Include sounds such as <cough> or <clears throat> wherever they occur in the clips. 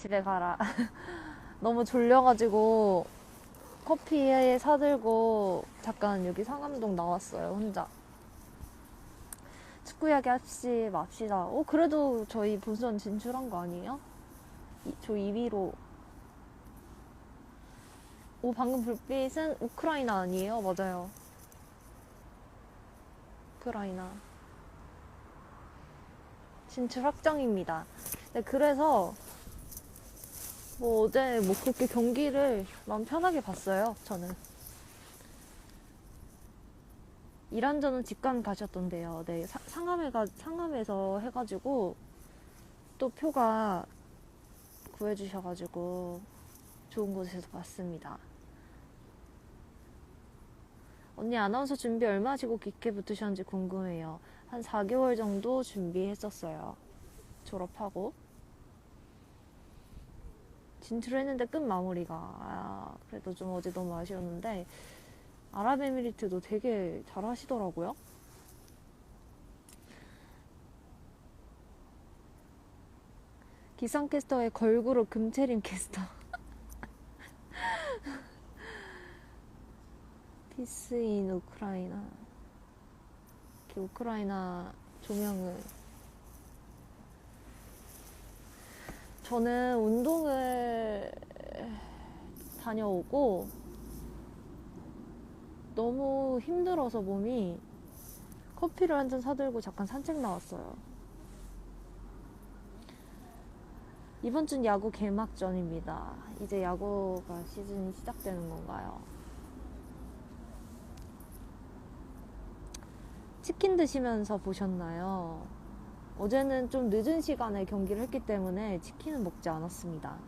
집에 가라. <laughs> 너무 졸려가지고 커피에 사들고 잠깐 여기 상암동 나왔어요, 혼자. 축구 이야기 합시 맙시다. 어, 그래도 저희 본선 진출한 거 아니에요? 이- 저 2위로. 오, 방금 불빛은 우크라이나 아니에요? 맞아요. 우크라이나. 진출 확정입니다. 네, 그래서 뭐 어제 뭐 그렇게 경기를 마음 편하게 봤어요. 저는. 이란전은 직관 가셨던데요. 네, 사- 상암에 가 상암에서 해가지고 또 표가 구해주셔가지고 좋은 곳에서 봤습니다. 언니 아나운서 준비 얼마 하시고 깊게 붙으셨는지 궁금해요. 한 4개월 정도 준비했었어요. 졸업하고. 진출했는데 끝 마무리가. 아, 그래도 좀 어제 너무 아쉬웠는데, 아랍에미리트도 되게 잘 하시더라고요. 기상캐스터의 걸그룹 금채림 캐스터. <laughs> 피스인 우크라이나. 이렇게 우크라이나 조명을. 저는 운동을 다녀오고 너무 힘들어서 몸이 커피를 한 잔 사들고 잠깐 산책 나왔어요. 이번 준 야구 개막전입니다. 이제 야구가 시즌이 시작되는 건가요? 치킨 드시면서 보셨나요? 어제는 좀 늦은 시간에 경기를 했기 때문에 치킨은 먹지 않았습니다.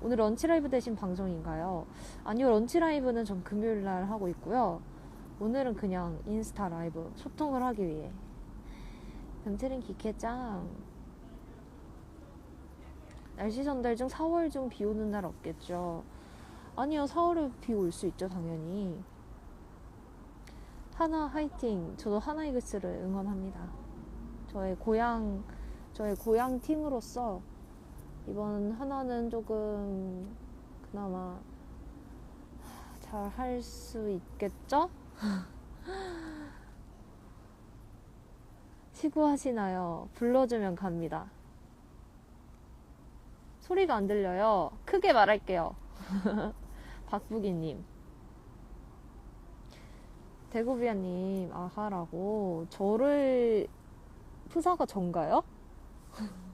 오늘 런치라이브 대신 방송인가요? 아니요, 런치라이브는 전 금요일 날 하고 있고요. 오늘은 그냥 인스타 라이브 소통을 하기 위해. 변태린 기캐짱. 날씨 전달 중 4월 중 비 오는 날 없겠죠? 아니요, 4월에 비 올 수 있죠, 당연히. 하나 화이팅. 저도 하나 이글스를 응원합니다. 저의 고향, 저의 고향 팀으로서 이번 하나는 조금 그나마 잘 할 수 있겠죠? <laughs> 시구하시나요? 불러주면 갑니다. 소리가 안 들려요. 크게 말할게요. <laughs> 박부기님. 대구비아님, 아하라고. 저를, 푸사가 전가요? <laughs>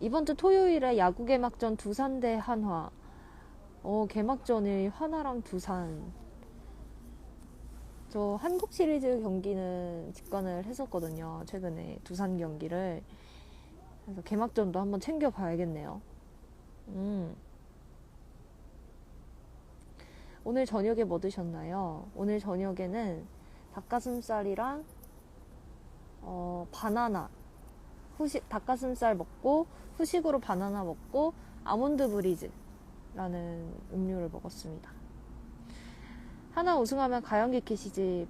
이번 주 토요일에 야구 개막전 두산 대 한화. 어, 개막전이 하나랑 두산. 저 한국 시리즈 경기는 직관을 했었거든요. 최근에 두산 경기를. 그래서 개막전도 한번 챙겨봐야겠네요. 음. 오늘 저녁에 뭐 드셨나요? 오늘 저녁에는 닭가슴살이랑 어, 바나나. 후식, 닭가슴살 먹고, 후식으로 바나나 먹고, 아몬드 브리즈라는 음료를 먹었습니다. 하나 우승하면 가영기 키 시집.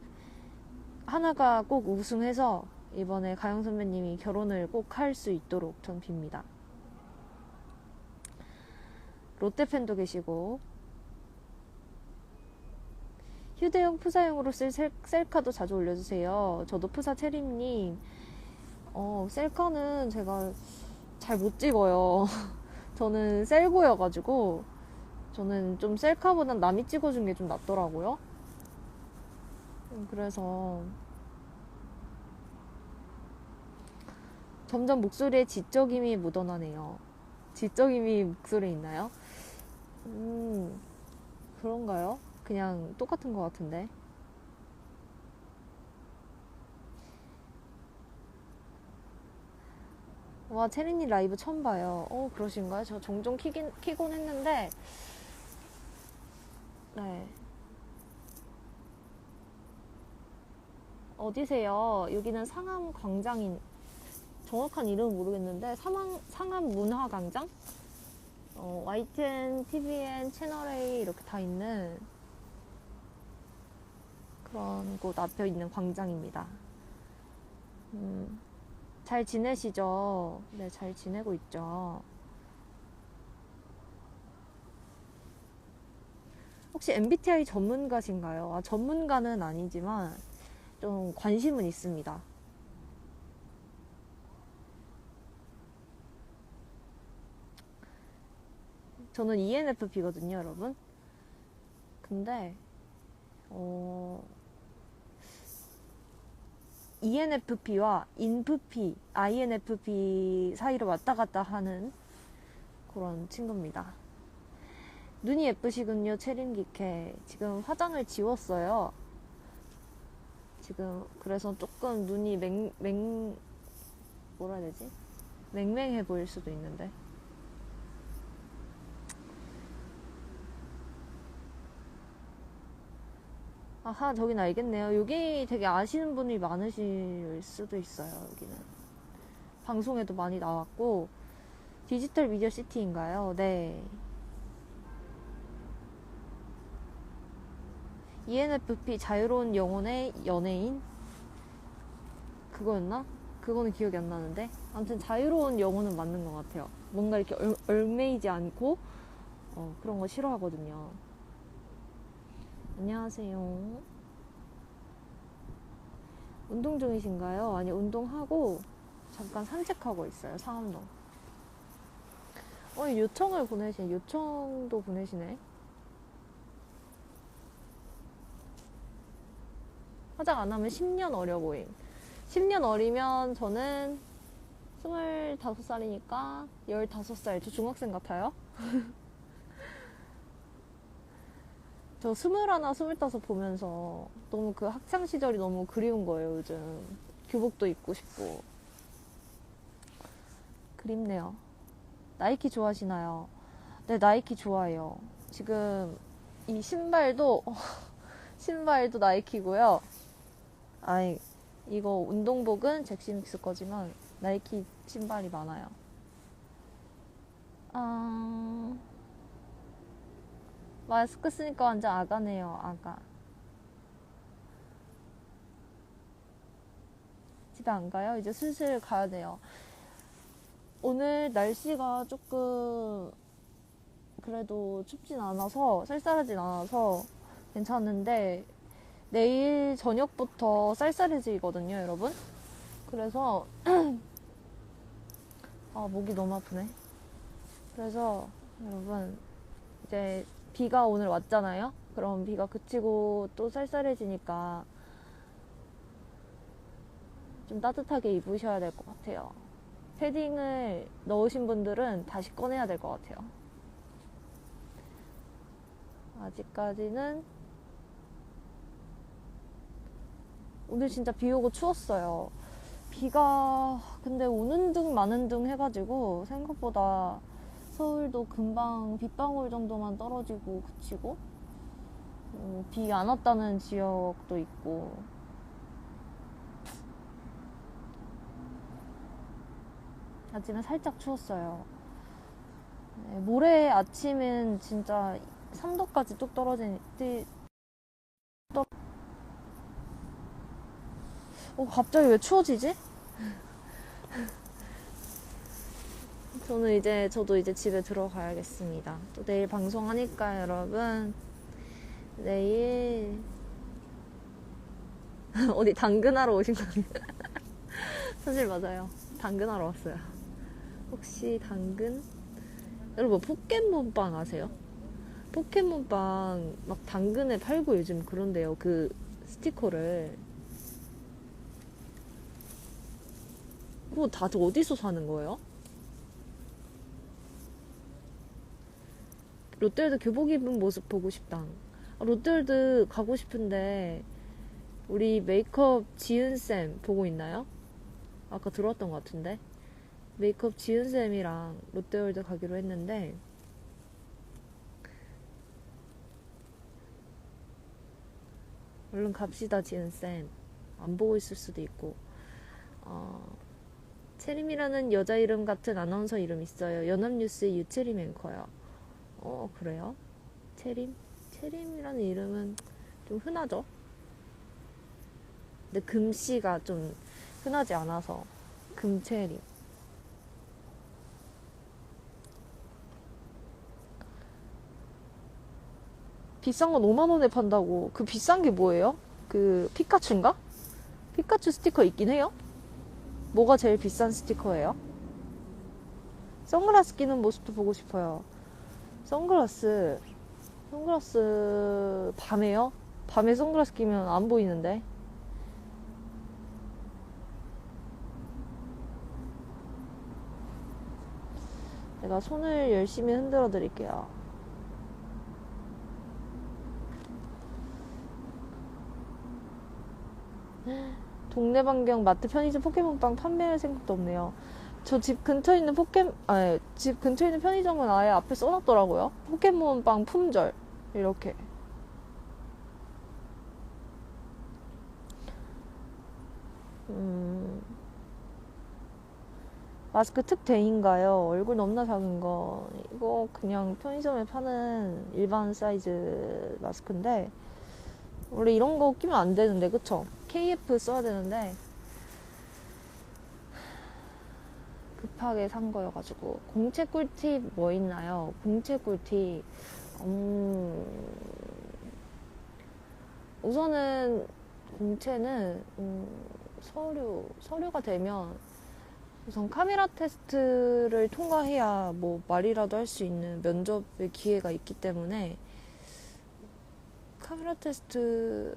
하나가 꼭 우승해서 이번에 가영 선배님이 결혼을 꼭 할 수 있도록 전 빕니다. 롯데 팬도 계시고, 휴대용 푸사용으로 쓸 셀, 셀카도 자주 올려주세요. 저도 푸사 체림님, 어, 셀카는 제가 잘 못 찍어요. <laughs> 저는 셀보여가지고, 저는 좀 셀카보단 남이 찍어준 게 좀 낫더라고요. 음, 그래서, 점점 목소리에 지적임이 묻어나네요. 지적임이 목소리에 있나요? 음, 그런가요? 그냥 똑같은 것 같은데. 와, 체리님 라이브 처음 봐요. 어, 그러신가요? 저 종종 키긴, 키곤 했는데, 네. 어디세요? 여기는 상암 광장인, 정확한 이름은 모르겠는데, 상암, 상암 문화광장? 어, YTN, TVN, 채널A 이렇게 다 있는 그런 곳 앞에 있는 광장입니다. 음, 잘 지내시죠? 네, 잘 지내고 있죠. 혹시 MBTI 전문가신가요? 아, 전문가는 아니지만 좀 관심은 있습니다. 저는 ENFP거든요, 여러분. 근데 어, ENFP와 INFP, INFP 사이로 왔다 갔다 하는 그런 친구입니다. 눈이 예쁘시군요, 체림기캐. 지금 화장을 지웠어요. 지금 그래서 조금 눈이 맹, 맹, 뭐라 해야 되지? 맹맹해 보일 수도 있는데. 아하, 저긴 알겠네요. 여기 되게 아시는 분이 많으실 수도 있어요, 여기는. 방송에도 많이 나왔고, 디지털 미디어 시티인가요? 네. ENFP 자유로운 영혼의 연예인? 그거였나? 그거는 기억이 안 나는데. 아무튼 자유로운 영혼은 맞는 것 같아요. 뭔가 이렇게 얼, 얽매이지 않고, 어, 그런 거 싫어하거든요. 안녕하세요. 운동 중이신가요? 아니, 운동하고 잠깐 산책하고 있어요. 상암동. 어, 요청을 보내시네. 요청도 보내시네. 화장 안 하면 10년 어려 보임. 10년 어리면 저는 25살이니까 15살. 저 중학생 같아요? <laughs> 저 스물하나, 스물다섯 보면서 너무 그 학창 시절이 너무 그리운 거예요, 요즘. 교복도 입고 싶고. 그립네요. 나이키 좋아하시나요? 네, 나이키 좋아해요. 지금 이 신발도, <laughs> 신발도 나이키고요. 아이, 이거 운동복은 잭시믹스 거지만 나이키 신발이 많아요. 마스크 쓰니까 완전 아가네요, 아가. 집에 안 가요? 이제 슬슬 가야 돼요. 오늘 날씨가 조금 그래도 춥진 않아서 쌀쌀하진 않아서 괜찮은데 내일 저녁부터 쌀쌀해지거든요, 여러분. 그래서 <clears throat> 아 목이 너무 아프네. 그래서 여러분 이제 비가 오늘 왔잖아요. 그럼 비가 그치고 또 쌀쌀해지니까 좀 따뜻하게 입으셔야 될 것 같아요. 패딩을 넣으신 분들은 다시 꺼내야 될 것 같아요. 아직까지는 오늘 진짜 비 오고 추웠어요. 비가 근데 오는 둥 마는 둥 해가지고 생각보다 서울도 금방 빗방울 정도만 떨어지고 그치고 어, 비안 왔다는 지역도 있고 아침에 살짝 추웠어요. 네, 모레 아침은 진짜 3도까지 뚝 뜨- 떠- 어, 갑자기 왜 추워지지? <laughs> 저는 이제 저도 이제 집에 들어가야겠습니다. 또 내일 방송하니까 여러분 내일 <laughs> 어디 당근하러 오신 거예요? <laughs> 사실 맞아요. 당근하러 왔어요. 혹시 당근? 여러분 포켓몬빵 아세요? 포켓몬빵 막 당근에 팔고 요즘 그런데요. 그 스티커를 그거 다 어디서 사는 거예요? 롯데월드 교복 입은 모습 보고 싶다. 아, 롯데월드 가고 싶은데 우리 메이크업 지은쌤 보고 있나요? 아까 들어왔던 것 같은데. 메이크업 지은쌤이랑 롯데월드 가기로 했는데 얼른 갑시다 지은쌤. 안 보고 있을 수도 있고. 어, 체림이라는 여자 이름 같은 아나운서 이름 있어요. 연합뉴스의 유체림 앵커요 어 그래요? 체림? 체림이라는 이름은 좀 흔하죠? 근데 금씨가 좀 흔하지 않아서 금체림. 비싼 건 5만 원에 판다고. 그 비싼 게 뭐예요? 그 피카츄인가? 피카츄 스티커 있긴 해요? 뭐가 제일 비싼 스티커예요? 선글라스 끼는 모습도 보고 싶어요. 선글라스, 선글라스 밤에요? 밤에 선글라스 끼면 안 보이는데. 제가 손을 열심히 흔들어 드릴게요. 동네 방경 마트 편의점 포켓몬빵 판매할 생각도 없네요. 저 집 근처에 있는 포켓 아니 집 근처에 있는 편의점은 아예 앞에 써놨더라고요. 포켓몬빵 품절 이렇게. 음. 마스크 특 대인가요? 얼굴 너무나 작은 거. 이거 그냥 편의점에 파는 일반 사이즈 마스크인데, 원래 이런 거 끼면 안 되는데, 그쵸? KF 써야 되는데, 급하게 산 거여가지고. 공채 꿀팁 뭐 있나요? 공채 꿀팁. 음, 우선은 공채는, 음, 서류, 서류가 되면 우선 카메라 테스트를 통과해야 뭐 말이라도 할 수 있는 면접의 기회가 있기 때문에 카메라 테스트가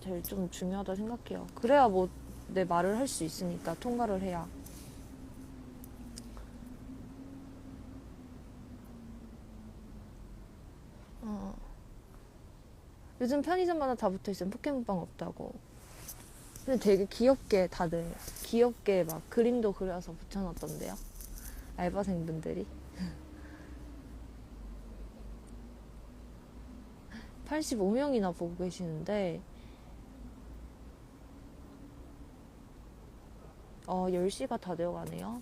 제일 좀 중요하다 생각해요. 그래야 뭐 내 말을 할 수 있으니까 통과를 해야. 어. 요즘 편의점마다 다 붙어 있으면 포켓몬빵 없다고. 근데 되게 귀엽게 다들 귀엽게 막 그림도 그려서 붙여놨던데요. 알바생분들이. <laughs> 85명이나 보고 계시는데, 어, 10시가 다 되어 가네요.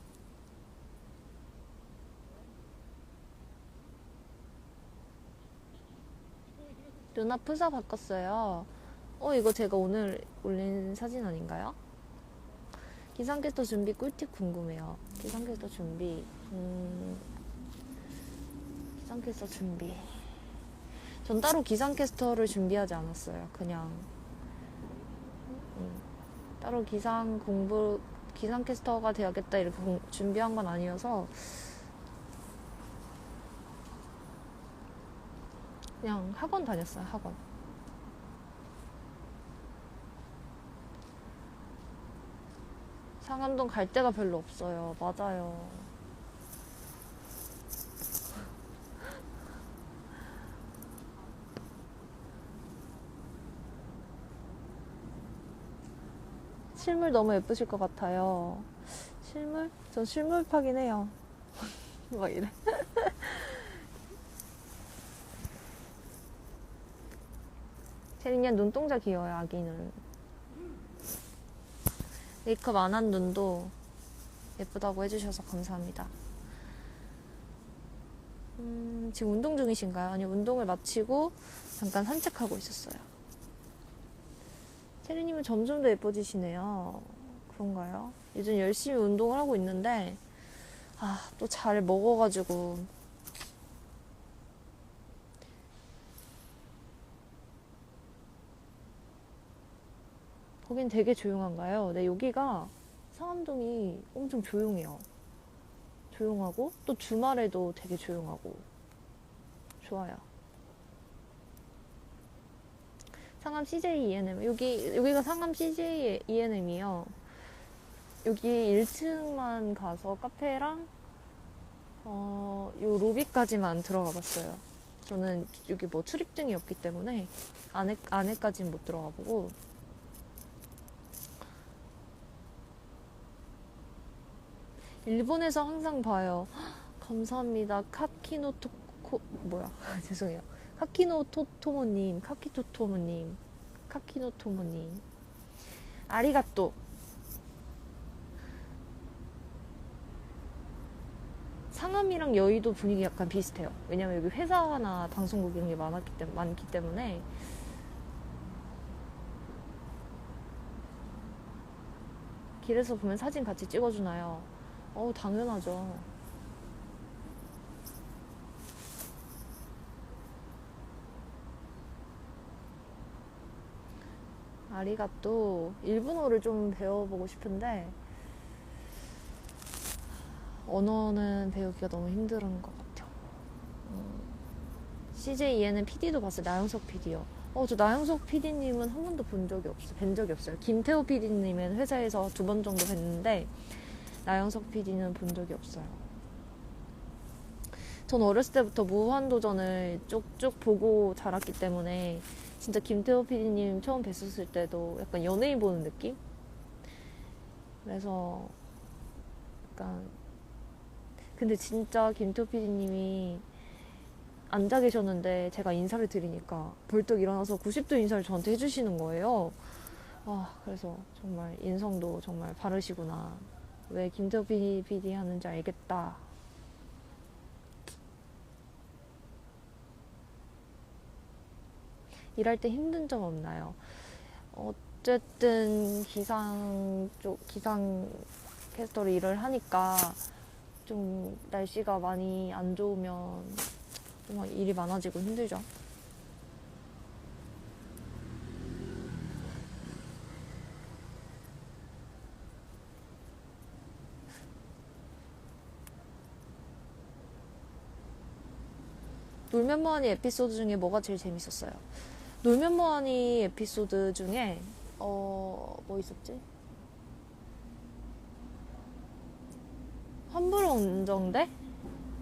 누나 프사 바꿨어요. 어, 이거 제가 오늘 올린 사진 아닌가요? 기상캐스터 준비 꿀팁 궁금해요. 기상캐스터 준비. 음, 기상캐스터 준비. 전 따로 기상캐스터를 준비하지 않았어요. 그냥 음, 따로 기상 공부 기상캐스터가 되야겠다 이렇게 공- 준비한 건 아니어서 그냥 학원 다녔어요. 학원. 상암동 갈 데가 별로 없어요. 맞아요. <laughs> 실물 너무 예쁘실 것 같아요. 실물? 전 실물 파긴 해요. <laughs> 막 이래. <laughs> 체린이 눈동자 귀여워요, 아기는. 메이크업 안 한 눈도 예쁘다고 해주셔서 감사합니다. 음, 지금 운동 중이신가요? 아니, 운동을 마치고 잠깐 산책하고 있었어요. 체리님은 점점 더 예뻐지시네요. 그런가요? 요즘 열심히 운동을 하고 있는데, 아, 또 잘 먹어가지고. 거긴 되게 조용한가요? 네, 여기가 상암동이 엄청 조용해요. 조용하고, 또 주말에도 되게 조용하고, 좋아요. 상암 CJ ENM. 여기, 여기가 상암 CJ ENM이요. 여기 1층만 가서 카페랑, 어, 요 로비까지만 들어가 봤어요. 저는 여기 뭐 출입증이 없기 때문에 안에, 안에까지는 못 들어가 보고. 일본에서 항상 봐요. <gasps> 감사합니다. 카키노토코, 뭐야. <laughs> 죄송해요. 카키노토토모님, 카키토토모님, 카키노토모님. 아리가또. 상암이랑 여의도 분위기 약간 비슷해요. 왜냐면 여기 회사나 방송국 이런 게 많았기 때문에, 많기 때문에. 길에서 보면 사진 같이 찍어주나요? 어우, 당연하죠. 아리가또 일본어를 좀 배워보고 싶은데 언어는 배우기가 너무 힘든 것 같아요. 음, CJEN은 PD도 봤어요. 나영석 PD요. 어, 저 나영석 PD님은 한 번도 본 적이 없어요. 뵌 적이 없어요. 김태호 PD님은 회사에서 두 번 정도 뵀는데 나영석 PD는 본 적이 없어요. 전 어렸을 때부터 무한도전을 쭉쭉 보고 자랐기 때문에 진짜 김태호 PD님 처음 뵀었을 때도 약간 연예인 보는 느낌? 그래서 약간 근데 진짜 김태호 PD님이 앉아 계셨는데 제가 인사를 드리니까 벌떡 일어나서 90도 인사를 저한테 해주시는 거예요. 아, 그래서 정말 인성도 정말 바르시구나. 왜 김태호 PD 하는지 알겠다. 일할 때 힘든 점 없나요? 어쨌든 기상 쪽 기상 캐스터로 일을 하니까 좀 날씨가 많이 안 좋으면 좀 일이 많아지고 힘들죠. 놀면 뭐하니 에피소드 중에 뭐가 제일 재밌었어요? 놀면 뭐하니 에피소드 중에 어 뭐 있었지? 환불 원정대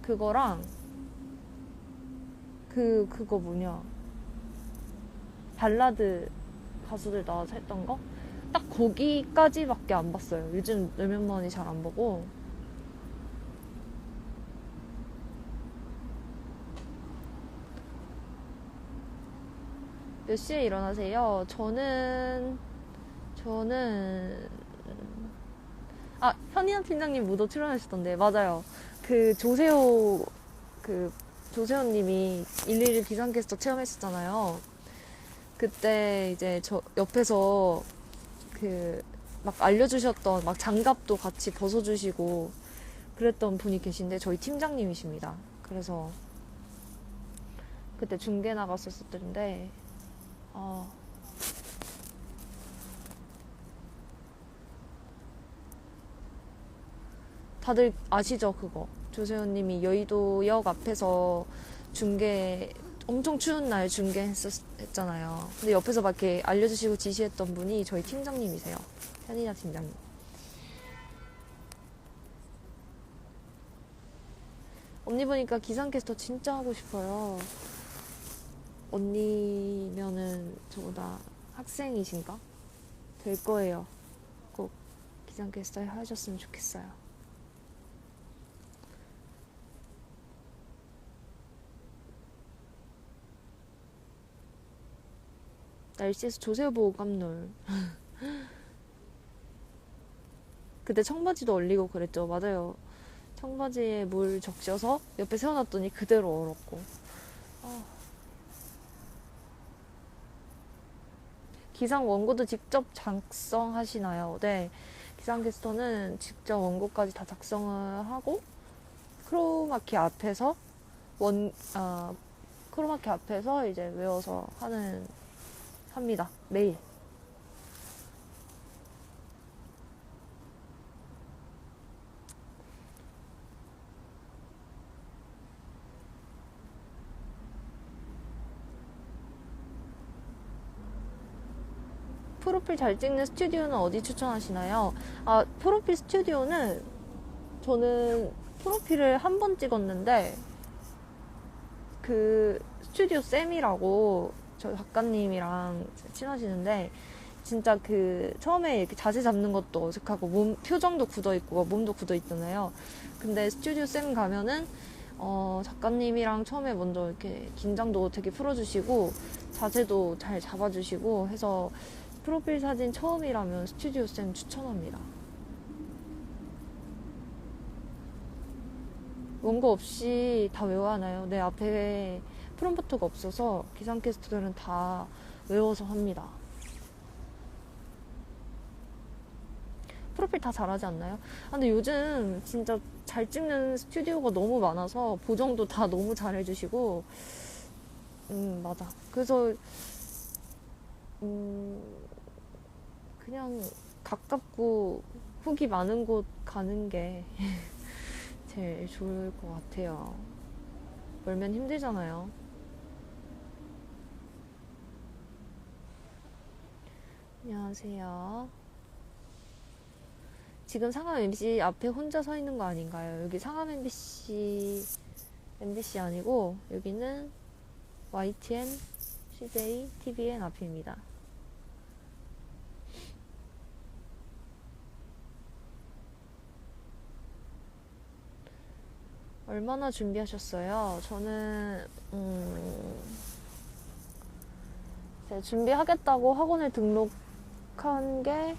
그거랑 그 그거 뭐냐 발라드 가수들 나와서 했던 거 딱 거기까지밖에 안 봤어요. 요즘 놀면 뭐하니 잘 안 보고 몇 시에 일어나세요? 저는 저는 아 현인아 팀장님 무도 출연하셨던데 맞아요. 그 조세호 그 조세호님이 111 비상캐스터 체험했었잖아요. 그때 이제 저 옆에서 그 막 알려주셨던 막 장갑도 같이 벗어주시고 그랬던 분이 계신데 저희 팀장님이십니다. 그래서 그때 중계 나갔었을 텐데 어. 다들 아시죠 그거 조세호님이 여의도역 앞에서 중계 엄청 추운 날 중계했었잖아요. 근데 옆에서 막 이렇게 알려주시고 지시했던 분이 저희 팀장님이세요. 현인아 팀장님. 언니 보니까 기상캐스터 진짜 하고 싶어요. 언니면은 저보다 학생이신가? 될 거예요. 꼭 기상캐스터 하셨으면 좋겠어요. 날씨에서 조세호 보고 깜놀. <laughs> 그때 청바지도 얼리고 그랬죠. 맞아요. 청바지에 물 적셔서 옆에 세워놨더니 그대로 얼었고. 아. 기상 원고도 직접 작성하시나요? 네. 기상캐스터는 직접 원고까지 다 작성을 하고 크로마키 앞에서 원, 어, 크로마키 앞에서 이제 외워서 하는 합니다. 매일. 프로필 잘 찍는 스튜디오는 어디 추천하시나요? 아, 프로필 스튜디오는 저는 프로필을 한 번 찍었는데 그 스튜디오 쌤이라고 저 작가님이랑 친하시는데 진짜 그 처음에 이렇게 자세 잡는 것도 어색하고 몸 표정도 굳어 있고 몸도 굳어 있잖아요. 근데 스튜디오 쌤 가면은 어, 작가님이랑 처음에 먼저 이렇게 긴장도 되게 풀어주시고 자세도 잘 잡아주시고 해서 프로필 사진 처음이라면 스튜디오 쌤 추천합니다. 원고 없이 다 외워하나요? 네, 앞에 프롬프트가 없어서 기상캐스터들은 다 외워서 합니다. 프로필 다 잘하지 않나요? 아, 근데 요즘 진짜 잘 찍는 스튜디오가 너무 많아서 보정도 다 너무 잘해주시고, 음, 맞아. 그래서, 음, 그냥 가깝고 후기 많은 곳 가는 게 <laughs> 제일 좋을 것 같아요. 멀면 힘들잖아요. 안녕하세요. 지금 상암 MBC 앞에 혼자 서 있는 거 아닌가요? 여기 상암 MBC, MBC 아니고, 여기는 YTN, CJ, TVN 앞입니다. 얼마나 준비하셨어요? 저는, 음, 준비하겠다고 학원에 등록한 게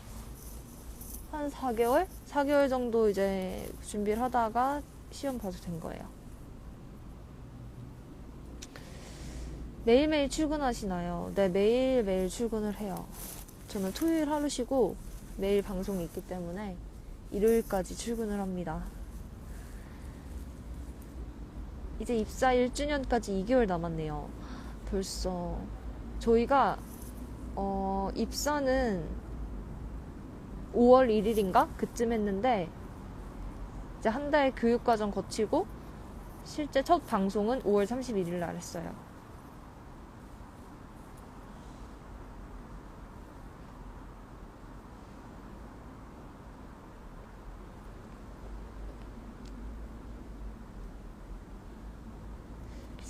한 4개월? 4개월 정도 이제 준비를 하다가 시험 봐서 된 거예요. 매일매일 출근하시나요? 네, 매일매일 출근을 해요. 저는 토요일 하루 쉬고 매일 방송이 있기 때문에 일요일까지 출근을 합니다. 이제 입사 1주년까지 2개월 남았네요. 벌써 저희가 어, 입사는 5월 1일인가 그쯤 했는데 이제 한 달 교육과정 거치고 실제 첫 방송은 5월 31일 날 했어요.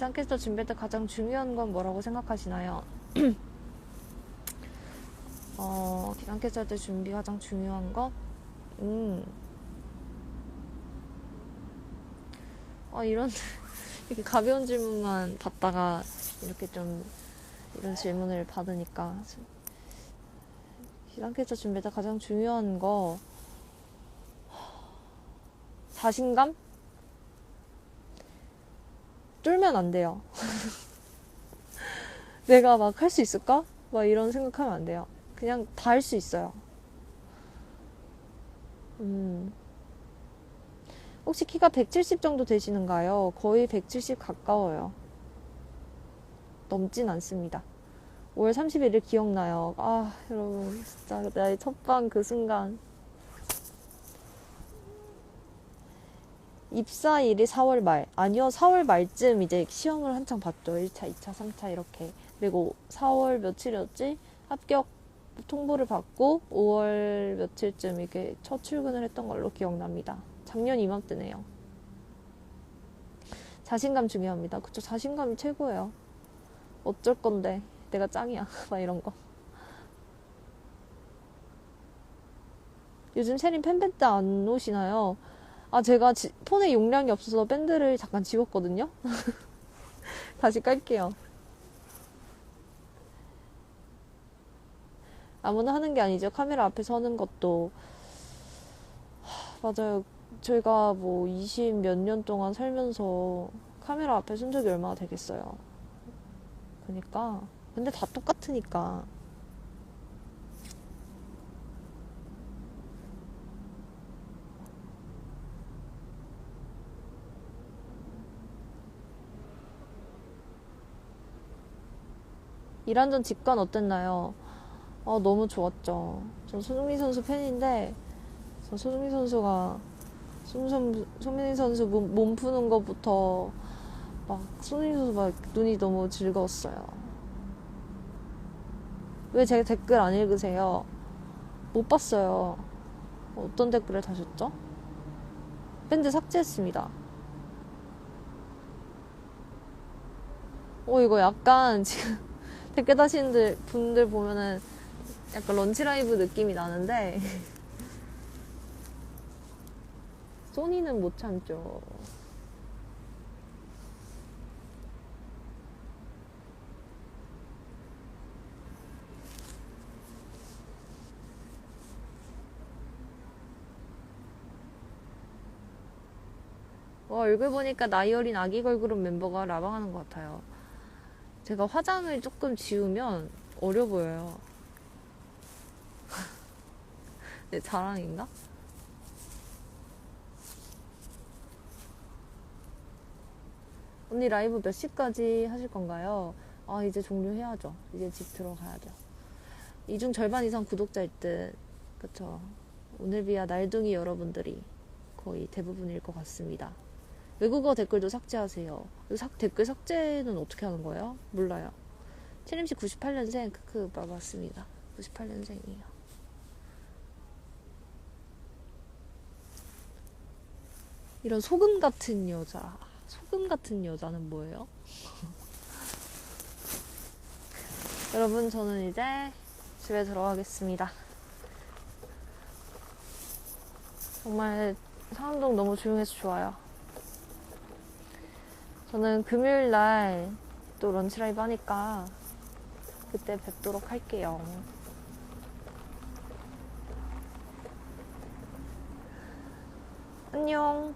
기상캐스터 준비할 때 가장 중요한 건 뭐라고 생각하시나요? <clears throat> 어, 기상캐스터 때 준비 가장 중요한 것? 음. 아, 이런, <laughs> 이렇게 가벼운 질문만 받다가 이렇게 좀 이런 질문을 받으니까. 기상캐스터 준비할 때 가장 중요한 거, 자신감? 쫄면 안 돼요. <laughs> 내가 막 할 수 있을까? 막 이런 생각하면 안 돼요. 그냥 다 할 수 있어요. 음. 혹시 키가 170 정도 되시는가요? 거의 170 가까워요. 넘진 않습니다. 5월 31일 기억나요. 아, 여러분, 진짜 나의 첫방 그 순간. 입사일이 4월 말. 아니요, 4월 말쯤 이제 시험을 한창 봤죠. 1차, 2차, 3차 이렇게. 그리고 4월 며칠이었지? 합격 통보를 받고 5월 며칠쯤 이게 첫 출근을 했던 걸로 기억납니다. 작년 이맘때네요. 자신감 중요합니다. 그쵸? 자신감이 최고예요. 어쩔 건데. 내가 짱이야. <laughs> 막 이런 거. 요즘 세린 팬밴드 안 오시나요? 아, 제가 지, 폰에 용량이 없어서 밴드를 잠깐 지웠거든요? <laughs> 다시 깔게요. 아무나 하는 게 아니죠. 카메라 앞에 서는 것도. 하, 맞아요. 저희가 뭐 20 몇 년 동안 살면서 카메라 앞에 쓴 적이 얼마나 되겠어요. 그니까. 근데 다 똑같으니까. 이란전 직관 어땠나요? 아, 너무 좋았죠. 전 손흥민 선수 팬인데, 저 손흥민 선수가, 손흥민, 선수 몸, 몸 푸는 것부터, 막, 손흥민 선수 막 눈이 너무 즐거웠어요. 왜 제 댓글 안 읽으세요? 못 봤어요. 어떤 댓글을 다셨죠? 밴드 삭제했습니다. 어, 이거 약간 지금 댓글 다시는 분들 보면은 약간 런치 라이브 느낌이 나는데 <laughs> 소니는 못 참죠. 와, 얼굴 보니까 나이 어린 아기 걸그룹 멤버가 라방하는 것 같아요. 제가 화장을 조금 지우면 어려 보여요. <laughs> 내 자랑인가? 언니 라이브 몇 시까지 하실 건가요? 아, 이제 종료해야죠. 이제 집 들어가야죠. 이중 절반 이상 구독자일 듯. 그쵸. 오늘 비야 날둥이 여러분들이 거의 대부분일 것 같습니다. 외국어 댓글도 삭제하세요. 삭, 댓글 삭제는 어떻게 하는 거예요? 몰라요. 채림씨 98년생, 크크, 맞습니다. 98년생이에요. 이런 소금 같은 여자. 소금 같은 여자는 뭐예요? <laughs> 여러분, 저는 이제 집에 들어가겠습니다. 정말 상암동 너무 조용해서 좋아요. 저는 금요일 날 또 런치 라이브 하니까 그때 뵙도록 할게요. 안녕.